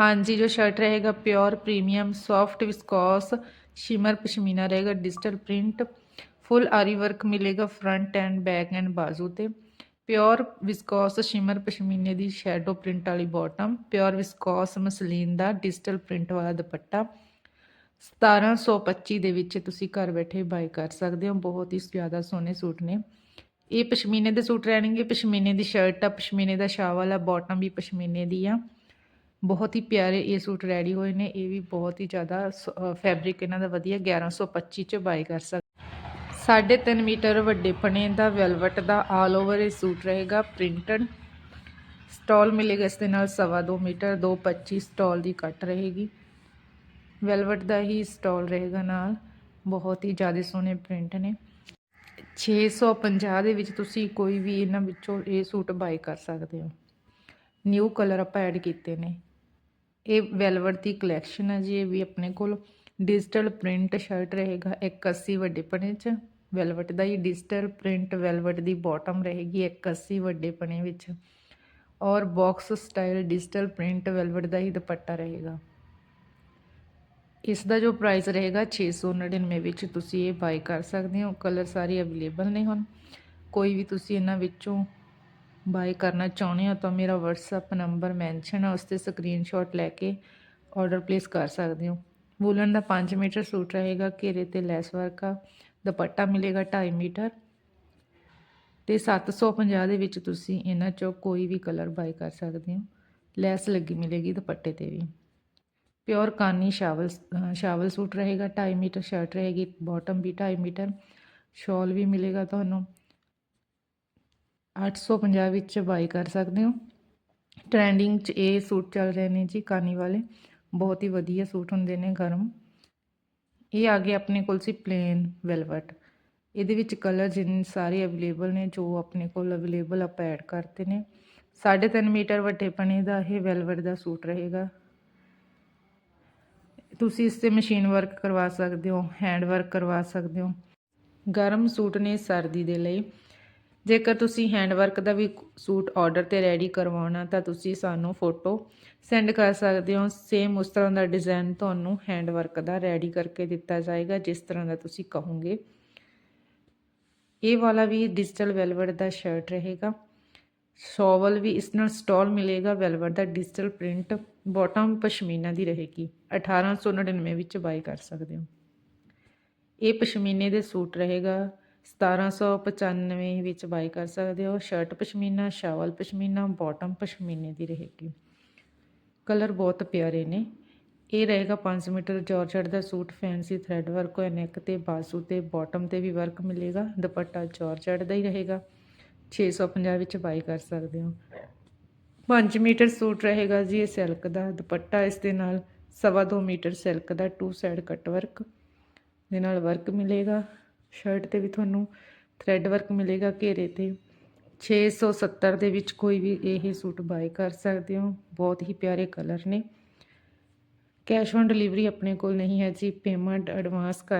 ਹਾਂਜੀ ਜੋ ਸ਼ਰਟ रहेगा pure premium soft viscose shimmer pashmina रहेगा डिजिटल प्रिंट फुल आरी वर्क मिलेगा फ्रंट एंड बैक एंड बाजू ਤੇ ਪਿਓਰ ਵਿਸਕੋਸ ਸ਼ਿਮਰ ਪਸ਼ਮੀਨੇ ਦੀ ਸ਼ੈਡੋ ਪ੍ਰਿੰਟ ਵਾਲੀ ਬਾਟਮ ਪਿਓਰ ਵਿਸਕੋਸ ਮਸਲੀਨ ਦਾ ਡਿਜੀਟਲ ਪ੍ਰਿੰਟ ਵਾਲਾ ਦੁਪੱਟਾ 1725 ਦੇ ਵਿੱਚ ਤੁਸੀਂ ਘਰ ਬੈਠੇ ਬਾਈ ਕਰ ਸਕਦੇ ਹੋ ਬਹੁਤ ਹੀ ਜ਼ਿਆਦਾ ਸੋਹਣੇ ਸੂਟ ਨੇ ਇਹ ਪਸ਼ਮੀਨੇ ਦੇ ਸੂਟ ਰਹਿਣਗੇ ਪਸ਼ਮੀਨੇ ਦੀ ਸ਼ਰਟ ਆ ਪਸ਼ਮੀਨੇ ਦਾ ਸ਼ਾਲ ਵਾਲਾ ਬਾਟਮ ਵੀ ਪਸ਼ਮੀਨੇ ਦੀ ਆ ਬਹੁਤ ਹੀ ਪਿਆਰੇ ਇਹ ਸੂਟ ਰੈਡੀ ਹੋਏ ਨੇ, ਇਹ ਵੀ ਬਹੁਤ ਹੀ ਜ਼ਿਆਦਾ ਫੈਬਰਿਕ ਇਹਨਾਂ ਦਾ ਵਧੀਆ 1125 ਚ ਬਾਈ ਕਰ ਸਕਦੇ ਸਾਢੇ ਤਿੰਨ ਮੀਟਰ ਵੱਡੇ ਪਣੇ ਦਾ ਵੈਲਵਟ ਦਾ ਆਲ ਓਵਰ ਇਹ ਸੂਟ ਰਹੇਗਾ ਪ੍ਰਿੰਟਡ ਸਟਾਲ ਮਿਲੇਗਾ ਇਸ ਦੇ ਨਾਲ ਸਵਾ ਦੋ ਮੀਟਰ 225 ਸਟਾਲ ਦੀ ਕੱਟ ਰਹੇਗੀ। ਵੈਲਵਟ ਦਾ ਹੀ ਸਟਾਲ ਰਹੇਗਾ ਨਾਲ, ਬਹੁਤ ਹੀ ਜ਼ਿਆਦਾ ਸੋਹਣੇ ਪ੍ਰਿੰਟ ਨੇ। 650 ਦੇ ਵਿੱਚ ਤੁਸੀਂ ਕੋਈ ਵੀ ਇਹਨਾਂ ਵਿੱਚੋਂ ਇਹ ਸੂਟ ਬਾਈ ਕਰ ਸਕਦੇ ਹੋ। ਨਿਊ ਕਲਰ ਆਪਾਂ ਐਡ ਕੀਤੇ ਨੇ। ਇਹ ਵੈਲਵਟ ਦੀ ਕਲੈਕਸ਼ਨ ਹੈ ਜੀ, ਇਹ ਵੀ ਆਪਣੇ ਕੋਲ ਡਿਜੀਟਲ ਪ੍ਰਿੰਟ ਸ਼ਰਟ ਰਹੇਗਾ 180 ਵੱਡੇ ਪਣੇ 'ਚ। ਵੈਲਵਟ ਦਾ ਹੀ ਡਿਜੀਟਲ ਪ੍ਰਿੰਟ ਵੈਲਵਟ ਦੀ ਬਾਟਮ ਰਹੇਗੀ 180 ਵੱਡੇ ਪਣੇ ਵਿੱਚ। ਔਰ box style digital print velvet ਦਾ ਹੀ ਦੁਪੱਟਾ ਰਹੇਗਾ। ਇਸ ਦਾ ਜੋ ਪ੍ਰਾਈਸ ਰਹੇਗਾ 699 ਵਿੱਚ ਤੁਸੀਂ ਇਹ ਬਾਈ ਕਰ ਸਕਦੇ ਹੋ। ਕਲਰ ਸਾਰੇ ਅਵੇਲੇਬਲ ਨੇ ਹੁਣ। ਕੋਈ ਵੀ ਤੁਸੀਂ ਇਹਨਾਂ ਵਿੱਚੋਂ ਬਾਏ ਕਰਨਾ ਚਾਹੁੰਦੇ ਹੋ ਤਾਂ ਮੇਰਾ WhatsApp ਨੰਬਰ ਮੈਂਸ਼ਨ ਹੈ ਉਸ ਤੇ ਸਕਰੀਨਸ਼ਾਟ ਲੈ ਕੇ ਆਰਡਰ ਪਲੇਸ ਕਰ ਸਕਦੇ ਹੋ। ਵੂਲਨ ਦਾ 5 ਮੀਟਰ ਸੂਟ ਰਹੇਗਾ, ਘੇਰੇ ਤੇ ਲੈਸ ਵਰਕ ਆ, ਦੁਪੱਟਾ ਮਿਲੇਗਾ 2.5 ਮੀਟਰ ਤੇ 750 ਦੇ ਵਿੱਚ ਤੁਸੀਂ ਇਹਨਾਂ ਚੋਂ ਕੋਈ ਵੀ ਕਲਰ ਬਾਈ ਕਰ ਸਕਦੇ ਹੋ। ਲੈਸ ਲੱਗੀ ਮਿਲੇਗੀ ਦੁਪੱਟੇ ਤੇ ਵੀ। ਪਿਓਰ ਕਾਨੀ ਸ਼ਾਵਲ ਸ਼ਾਵਲ ਸੂਟ ਰਹੇਗਾ 2.5 ਮੀਟਰ ਸ਼ਰਟ ਰਹੇਗੀ ਬਾਟਮ ਵੀ 2.5 ਮੀਟਰ ਸ਼ਾਲ ਵੀ ਮਿਲੇਗਾ ਤੁਹਾਨੂੰ। 850 ਵਿੱਚ ਬਾਈ ਕਰ ਸਕਦੇ ਹੋ। ਟ੍ਰੈਂਡਿੰਗ 'ਚ ਇਹ ਸੂਟ ਚੱਲ ਰਹੇ ਨੇ ਜੀ, ਕਾਨੀ ਵਾਲੇ। ਬਹੁਤ ਹੀ ਵਧੀਆ ਸੂਟ ਹੁੰਦੇ ਨੇ ਗਰਮ। ਇਹ ਆ ਗਏ ਆਪਣੇ ਕੋਲ ਸੀ ਪਲੇਨ ਵੈਲਵਟ ਇਹਦੇ ਵਿੱਚ ਕਲਰ ਜਿੰਨੇ ਸਾਰੇ ਅਵੇਲੇਬਲ ਨੇ, ਜੋ ਆਪਣੇ ਕੋਲ ਅਵੇਲੇਬਲ ਆਪਾਂ ਐਡ ਕਰਤੇ ਨੇ। 3.5 ਮੀਟਰ ਵੱਡੇਪਣੇ ਦਾ ਇਹ ਵੈਲਵਟ ਦਾ ਸੂਟ ਰਹੇਗਾ। ਤੁਸੀਂ ਇਸ ਤੇ ਮਸ਼ੀਨ ਵਰਕ ਕਰਵਾ ਸਕਦੇ ਹੋ ਹੈਂਡ ਵਰਕ ਕਰਵਾ ਸਕਦੇ ਹੋ। ਗਰਮ ਸੂਟ ਨੇ ਸਰਦੀ ਦੇ ਲਈ। ਜੇਕਰ ਤੁਸੀਂ ਹੈਂਡਵਰਕ ਦਾ ਵੀ ਸੂਟ ਆਰਡਰ ਤੇ ਰੈਡੀ ਕਰਵਾਉਣਾ ਤਾਂ ਤੁਸੀਂ ਸਾਨੂੰ ਫੋਟੋ ਸੈਂਡ ਕਰ ਸਕਦੇ ਹੋ। ਸੇਮ ਉਸ ਤਰ੍ਹਾਂ ਦਾ ਡਿਜ਼ਾਈਨ ਤੁਹਾਨੂੰ ਹੈਂਡਵਰਕ ਦਾ ਰੈਡੀ ਕਰਕੇ ਦਿੱਤਾ ਜਾਏਗਾ, ਜਿਸ ਤਰ੍ਹਾਂ ਦਾ ਤੁਸੀਂ ਕਹੋਗੇ। ਇਹ ਵਾਲਾ ਵੀ ਡਿਜੀਟਲ ਵੈਲਵਟ ਦਾ ਸ਼ਰਟ ਰਹੇਗਾ। ਸ਼ੋਵਲ ਵੀ ਇਸ ਨਾਲ ਸਟਾਲ ਮਿਲੇਗਾ ਵੈਲਵਟ ਦਾ ਡਿਜੀਟਲ ਪ੍ਰਿੰਟ ਬਾਟਮ ਪਸ਼ਮੀਨਾ ਦੀ ਰਹੇਗੀ। 1899 ਵਿੱਚ ਬਾਈ ਕਰ ਸਕਦੇ ਹੋ। ਇਹ ਪਸ਼ਮੀਨੇ ਦੇ ਸੂਟ ਰਹੇਗਾ। 1795 ਵਿੱਚ ਬਾਈ ਕਰ ਸਕਦੇ ਹੋ। Shirt pashmina, shawl pashmina bottom ਪਸ਼ਮੀਨੇ ਦੀ ਰਹੇਗੀ। ਕਲਰ ਬਹੁਤ ਪਿਆਰੇ ਨੇ। ਇਹ ਰਹੇਗਾ 5 ਮੀਟਰ ਜਾਰਜਟ ਦਾ ਸੂਟ। ਫੈਂਸੀ ਥ੍ਰੈਡ ਵਰਕ ਹੋਇਆ ਨੈਕ ਤੇ, ਬਾਸੂ ਤੇ ਬਾਟਮ ਤੇ ਵੀ ਵਰਕ ਮਿਲੇਗਾ। ਦੁਪੱਟਾ ਜਾਰਜਟ ਦਾ ਹੀ ਰਹੇਗਾ। 650 ਵਿੱਚ ਬਾਈ ਕਰ ਸਕਦੇ ਹੋ। 5 ਮੀਟਰ ਸੂਟ ਰਹੇਗਾ ਜੀ ਇਹ ਸਿਲਕ ਦਾ। ਦੁਪੱਟਾ ਇਸ ਦੇ ਨਾਲ ਸਵਾ ਦੋ ਮੀਟਰ ਸਿਲਕ ਦਾ ਟੂ ਸਾਈਡ ਕੱਟ ਵਰਕ ਦੇ ਨਾਲ ਵਰਕ ਮਿਲੇਗਾ। ਸ਼ਰਟ ਤੇ ਵੀ ਤੁਹਾਨੂੰ ਥ੍ਰੈਡ ਵਰਕ ਮਿਲੇਗਾ ਘੇਰੇ ਤੇ। 670 ਦੇ ਵਿੱਚ ਕੋਈ ਵੀ ਇਹ ਸੂਟ ਬਾਏ ਕਰ ਸਕਦੇ ਹੋ। ਬਹੁਤ ਹੀ ਪਿਆਰੇ ਕਲਰ ਨੇ। ਕੈਸ਼ ਔਨ ਡਿਲੀਵਰੀ ਆਪਣੇ ਕੋਲ ਨਹੀਂ ਹੈ ਜੀ। ਪੇਮੈਂਟ ਐਡਵਾਂਸ ਕਰ